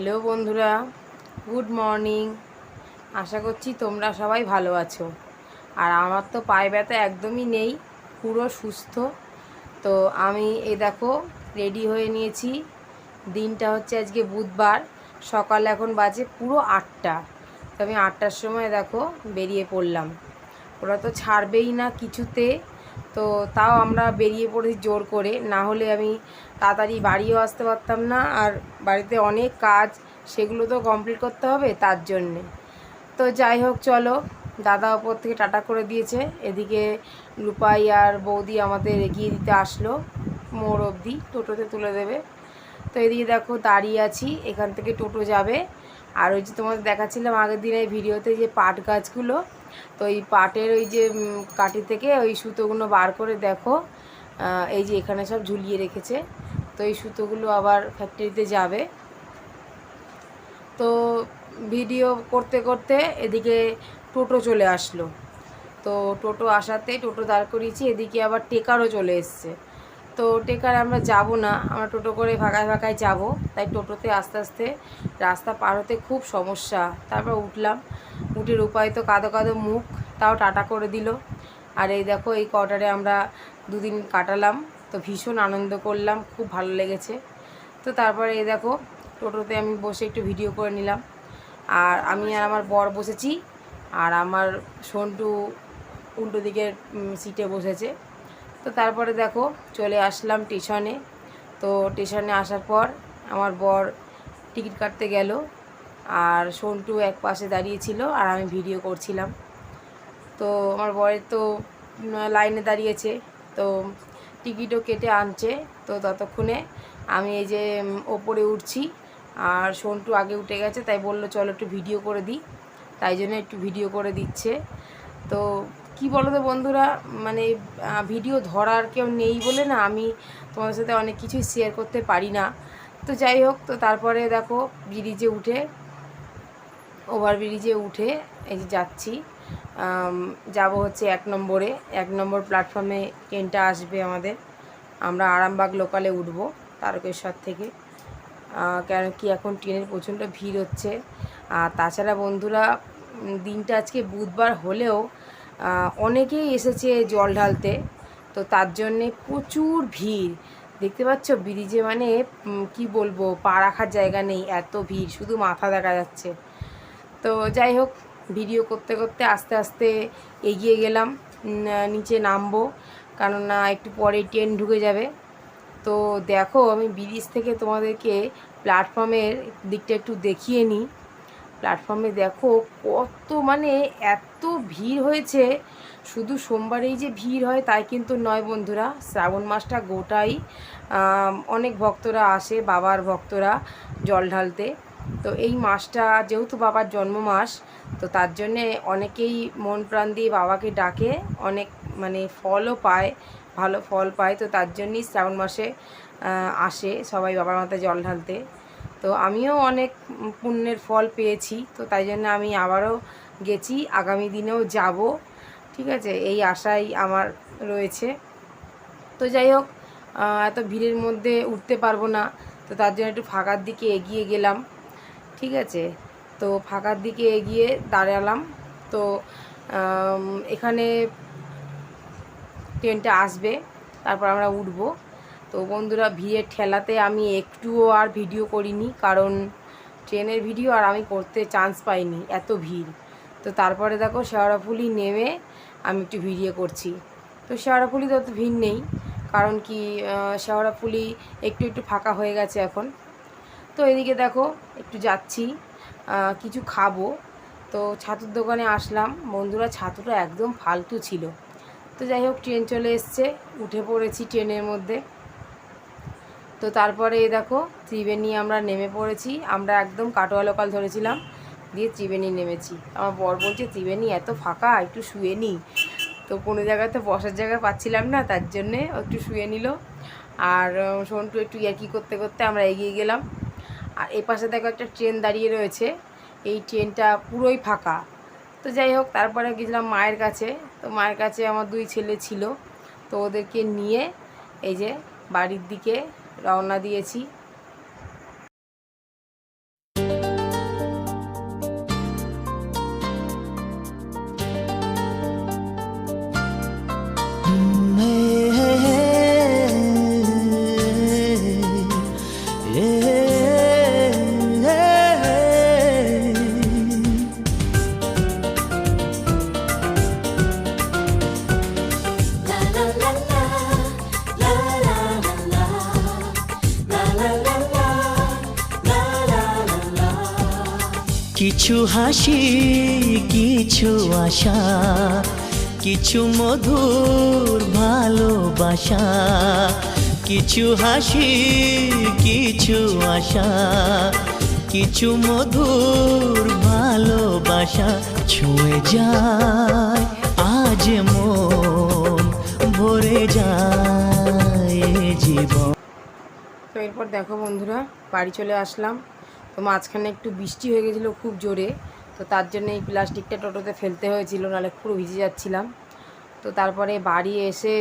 Hello বন্ধুরা, good morning. আশা করছি তোমরা সবাই ভালো আছো। আর আমার তো পায়ে ব্যথা একদমই নেই, পুরো সুস্থ। তো আমি এই দেখো রেডি হয়ে নিয়েছি। দিনটা হচ্ছে আজকে বুধবার, সকাল এখন বাজে পুরো আটটা। তো আমি আটটার সময় দেখো বেরিয়ে পড়লাম। ওরা তো ছাড়বেই না কিছুতে। তো তাও আমরা বেরিয়ে পড়েছি জোর করে। না হলে আমি তাড়াতাড়ি বাড়িও আসতে পারতাম না আর বাড়িতে অনেক কাজ, সেগুলো তো কমপ্লিট করতে হবে তার জন্যে। তো যাই হোক, চলো। দাদা ওপর থেকে টাটা করে দিয়েছে। এদিকে রূপাই আর বৌদি আমাদের এগিয়ে দিতে আসলো মোড় অবধি, টোটোতে তুলে দেবে। তো এদিকে দেখো দাঁড়িয়ে আছি, এখান থেকে টোটো যাবে। আর ওই যে তোমাদের দেখাচ্ছিলাম আগের দিনের ভিডিওতে যে পাট গাছগুলো, তো এই পাটের ওই যে কাঠি থেকে ওই সুতোগুলো বার করে দেখো এই যে এখানে সব ঝুলিয়ে রেখেছে, তো এই সুতোগুলো আবার ফ্যাক্টরিতে যাবে। তো ভিডিও করতে করতে এদিকে টোটো চলে আসলো। তো টোটো আসাতে টোটো দাঁড় করিয়েছি, এদিকে আবার টেকারও চলে এসছে। তো টেকার আমরা যাব না, আমরা টোটো করে ফাঁকায় ফাঁকায় যাব, তাই টোটোতে আস্তে আস্তে রাস্তা পার হতে খুব সমস্যা। তারপর উঠলাম, উঠে উপায় তো কাদো কাদো মুখ, তাও টাটা করে দিল। আর এই দেখো, এই কোয়ার্টারে আমরা দুদিন কাটালাম, তো ভীষণ আনন্দ করলাম, খুব ভালো লেগেছে। তো তারপরে এই দেখো, টোটোতে আমি বসে একটু ভিডিও করে নিলাম। আর আমি আর আমার বর বসেছি, আর আমার সন্টু উল্টো দিকের সিটে বসেছে। তো তারপরে দেখো চলে আসলাম স্টেশনে তো স্টেশনে আসার পর আমার বর টিকিট কাটতে গেল আর সন্টু এক পাশে দাঁড়িয়েছিল আর আমি ভিডিও করছিলাম। তো আমার বরের তো লাইনে দাঁড়িয়েছে, তো টিকিটও কেটে আনছে। তো ততক্ষণে আমি এই যে ওপরে উঠছি আর সন্টু আগে উঠে গেছে, তাই বলল, চলো একটু ভিডিও করে দিই। তাই জন্য একটু ভিডিও করে দিচ্ছে। তো কি বলো তো বন্ধুরা? মানে ভিডিও ধরার কেউ নেই বলে না আমি তোমাদের সাথে অনেক কিছুই শেয়ার করতে পারি না। তো যাই হোক, তো তারপরে দেখো ব্রিজে উঠে ওভার ব্রিজে উঠে এই যাচ্ছি। যাব হচ্ছে এক নম্বরে। এক নম্বর প্ল্যাটফর্মে ট্রেনটা আসবে আমাদের। আমরা আরামবাগ লোকালে উঠবো, তারকেশ্বর থেকে। কেন কি এখন ট্রেনের প্রচণ্ড ভিড় হচ্ছে। আর তাছাড়া বন্ধুরা দিনটা আজকে বুধবার হলেও অনেকেই এসেছে জল ঢালতে। তো তার জন্যে প্রচুর ভিড়। দেখতে পাচ্ছ, ব্রিজে মানে কি বলব, পা রাখার জায়গা নেই, এত ভিড়, শুধু মাথা দেখা যাচ্ছে। তো যাই হোক, ভিডিও করতে করতে আস্তে আস্তে এগিয়ে গেলাম নিচে নামবো, কেননা একটু পরে ট্রেন ঢুকে যাবে। তো দেখো, আমি ব্রিজ থেকে তোমাদেরকে প্ল্যাটফর্মের দিকটা একটু দেখিয়ে নিই। প্ল্যাটফর্মে দেখো কত মানে এত ভিড় হয়েছে। শুধু সোমবারেই যে ভিড় হয় তাই কিন্তু নয় বন্ধুরা, শ্রাবণ মাসটা গোটাই অনেক ভক্তরা আসে, বাবার ভক্তরা জল ঢালতে। তো এই মাসটা যেহেতু বাবার জন্ম মাস তো তার জন্যে অনেকেই মন প্রাণ দিয়ে বাবাকে ডাকে, অনেক মানে ফলও পায়, ভালো ফল পায়। তো তার জন্যই শ্রাবণ মাসে আসে সবাই বাবার মাথায় জল ঢালতে। তো আমিও অনেক পুণ্যের ফল পেয়েছি, তো তাই জন্য আমি আবারও গেছি, আগামী দিনেও যাব, ঠিক আছে? এই আশাই আমার রয়েছে। তো যাই হোক এত ভিড়ের মধ্যে উঠতে পারব না, তো তার জন্য একটু ফাঁকার দিকে এগিয়ে গেলাম, ঠিক আছে? তো ফাঁকার দিকে এগিয়ে দাঁড়ালাম, তো এখানে ট্রেনটা আসবে, তারপর আমরা উঠবো। তো বন্ধুরা ভিড়ের ঠেলাতে আমি একটুও আর ভিডিও করিনি, কারণ ট্রেনের ভিডিও আর আমি করতে চান্স পাইনি, এত ভিড়। তো তারপরে দেখো, শেওড়াফুলি নেমে আমি একটু ভিডিও করছি। তো শেওড়াফুলি তো অত ভিড় নেই, কারণ কি শেওড়াফুলি একটু একটু ফাঁকা হয়ে গেছে এখন। তো এদিকে দেখো, একটু যাচ্ছি কিছু খাব। তো ছাতুর দোকানে আসলাম, বন্ধুরা ছাতুটা একদম ফালতু ছিল। তো যাই হোক, ট্রেন চলে এসছে, উঠে পড়েছি ট্রেনের মধ্যে। তো তারপরে দেখো, ত্রিবেণী আমরা নেমে পড়েছি। আমরা একদম কাটোয়া লোকাল ধরেছিলাম, দিয়ে ত্রিবেণী নেমেছি। আমার বর বলছে, ত্রিবেণী, এত ফাঁকা, একটু শুয়ে নিই তো কোনো জায়গাতে বসার জায়গা পাচ্ছিলাম না, তার জন্যে একটু শুয়ে নিল। আর সন্টু একটু ইয়ার্কি করতে করতে আমরা এগিয়ে গেলাম। আর এ পাশে দেখো একটা ট্রেন দাঁড়িয়ে রয়েছে। এই ট্রেনটা পুরোই ফাঁকা। তো যাই হোক, তারপরে গেছিলাম মায়ের কাছে। তো মায়ের কাছে আমার দুই ছেলে ছিল। তো ওদেরকে নিয়ে এই যে বাড়ির দিকে রওনা দিয়েছি। কিছু হাসি, কিছু আশা, কিছু মধুর ভালোবাসা, কিছু হাসি, কিছু আশা, কিছু মধুর ভালোবাসা ছুঁয়ে যায়, আজ মন ভরে যায় জীবন। তো এরপর দেখো বন্ধুরা, বাড়ি চলে আসলাম। তো মাঝখানে একটু বৃষ্টি হয়ে গেছিল খুব জোরে, তো তার জন্য এই প্লাস্টিকটা টোটোতে ফেলতে হয়েছিল, নাহলে পুরো ভিজে যাচ্ছিলাম। তো তারপরে বাড়ি এসে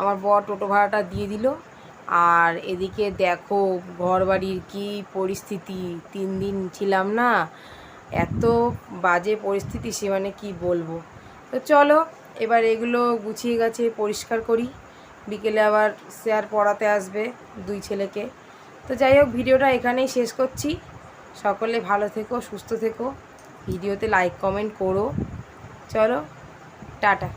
আমার বর টোটো ভাড়াটা দিয়ে দিল। আর এদিকে দেখো ঘর বাড়ির কী পরিস্থিতি, তিন দিন ছিলাম না, এত বাজে পরিস্থিতি সে মানে কী বলব। তো চলো, এবার এগুলো গুছিয়ে গেছে পরিষ্কার করি। বিকেলে আবার স্যার পড়াতে আসবে দুই ছেলেকে। তো যাই হোক, ভিডিওটা এখানেই শেষ করছি। সকলে ভালো থেকো, সুস্থ থেকো। ভিডিওতে লাইক কমেন্ট করো। চলো, টাটা।